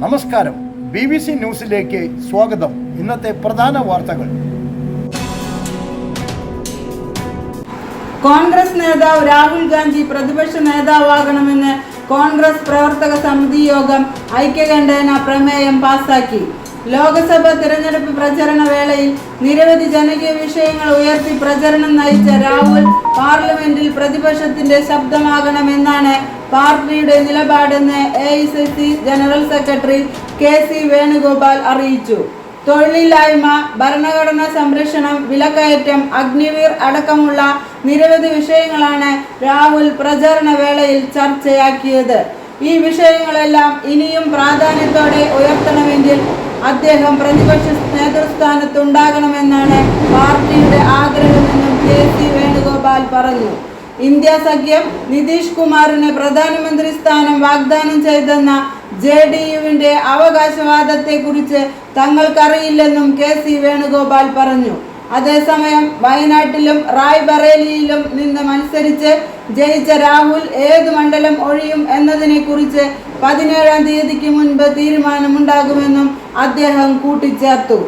നമസ്കാരം. B B C ന്യൂസിലേക്ക് സ്വാഗതം. ഇന്നത്തെ പ്രധാന വാർത്തകൾ. കോൺഗ്രസ് നേതാവ് രാഹുൽ ഗാന്ധി പ്രതിപക്ഷ നേതാവാകണമെന്ന് കോൺഗ്രസ് പ്രവർത്തക സമിതി യോഗം ഐക്യകണ്ഠേന പ്രമേയം പാസാക്കി. ലോക്സഭ തിരഞ്ഞെടുപ്പ് പ്രചരണ വേളയിൽ നിരവധി ജനകീയ വിഷയങ്ങൾ ഉയർത്തി പ്രചരണം നയിച്ച രാഹുൽ പാർലമെന്റിൽ പ്രതിപക്ഷത്തിന്റെ ശബ്ദമാകണമെന്നാണ് പാർട്ടിയുടെ നിലപാടെന്ന് A general secretary K C Venugopal അറിയിച്ചു. തൊഴിലില്ലായ്മ ഭരണഘടനാ സംരക്ഷണം വിലക്കയറ്റം അഗ്നിവീർ അടക്കമുള്ള നിരവധി വിഷയങ്ങളാണ് രാഹുൽ പ്രചാരണ വേളയിൽ ചർച്ചയാക്കിയത്. ഈ വിഷയങ്ങളെല്ലാം ഇനിയും പ്രാധാന്യത്തോടെ ഉയർത്തണമെങ്കിൽ അദ്ദേഹം പ്രതിപക്ഷ നേതൃസ്ഥാനത്തുണ്ടാകണമെന്നാണ് പാർട്ടിയുടെ ആഗ്രഹമെന്നും കെ സി വേണുഗോപാൽ പറഞ്ഞു. ഇന്ത്യ സഖ്യം നിതീഷ് കുമാറിന് പ്രധാനമന്ത്രി സ്ഥാനം വാഗ്ദാനം ചെയ്തെന്ന ജെ ഡി യുവിന്റെ അവകാശവാദത്തെക്കുറിച്ച് തങ്ങൾക്കറിയില്ലെന്നും കെ സി വേണുഗോപാൽ പറഞ്ഞു. അതേസമയം വയനാട്ടിലും റായ്ബറേലിയിലും നിന്ന് മത്സരിച്ച് ജയിച്ച രാഹുൽ ഏത് മണ്ഡലം ഒഴിയും എന്നതിനെക്കുറിച്ച് പതിനേഴാം തീയതിക്ക് മുൻപ് തീരുമാനമുണ്ടാകുമെന്നും അദ്ദേഹം കൂട്ടിച്ചേർത്തു.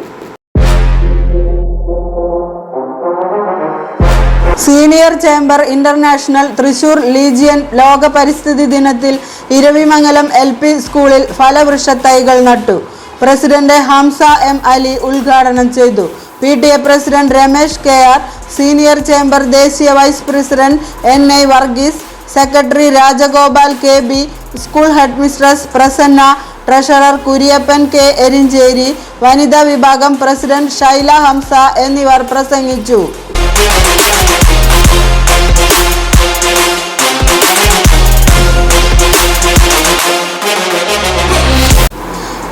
Senior chamber international Thrissur legion ലോക പരിസ്ഥിതി ദിനത്തിൽ ഇരവിമംഗലം എൽ പി സ്കൂളിൽ ഫലവൃക്ഷ തൈകൾ നട്ടു. പ്രസിഡന്റ് ഹംസ എം അലി ഉദ്ഘാടനം ചെയ്തു. P T A president Ramesh K R senior chamber ദേശീയ vice president N I Varghese secretary Rajagopal K B school headmistress Prasanna treasurer Kuriappan K Erinjeri വനിതാ വിഭാഗം പ്രസിഡന്റ് ഷൈല ഹംസ എന്നിവർ പ്രസംഗിച്ചു.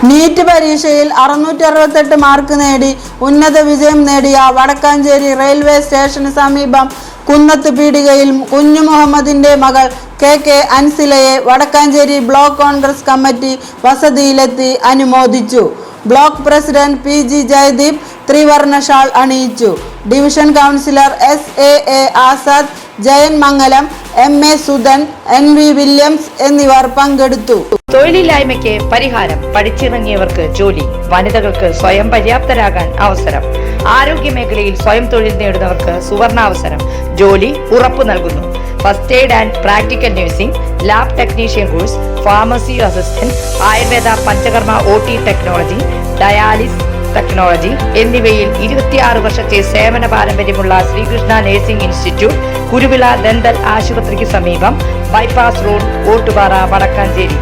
നീറ്റ് പരീക്ഷയിൽ അറുന്നൂറ്റി അറുപത്തെട്ട് മാർക്ക് നേടി ഉന്നത വിജയം നേടിയ വടക്കാഞ്ചേരി റെയിൽവേ സ്റ്റേഷന് സമീപം കുന്നത്ത് പീടികയിൽ കുഞ്ഞു മുഹമ്മദിന്റെ മകൾ കെ കെ അൻസിലയെ വടക്കാഞ്ചേരി ബ്ലോക്ക് കോൺഗ്രസ് കമ്മിറ്റി വസതിയിലെത്തി അനുമോദിച്ചു. Block president P G Jayadeep ത്രിവർണ shawl അണിയിച്ചു. Division councillor S A A Azad Jayan Mangalam M A Sudhan N V Williams എന്നിവർ പങ്കെടുത്തു. തൊഴിലില്ലായ്മയ്ക്ക് പരിഹാരം പഠിച്ചിറങ്ങിയവർക്ക് ജോലി വനിതകൾക്ക് സ്വയം പര്യാപ്തരാകാൻ അവസരം. ആരോഗ്യ മേഖലയിൽ സ്വയം തൊഴിൽ നേടുന്നവർക്ക് സുവർണാവസരം ജോലി ഉറപ്പു നൽകുന്നു. First aid and practical nursing lab technician course pharmacy assistant Ayurveda panchakarma O T technology dialysis technology എന്നിവയിൽ ഇരുപത്തിയാറ് വർഷത്തെ സേവന പാരമ്പര്യമുള്ള Sreekrishna nursing institute Kuruvila dental ആശുപത്രിക്ക് സമീപം ബൈപ്പാസ് റോഡ് ഓട്ടുപാറ വടക്കാഞ്ചേരി.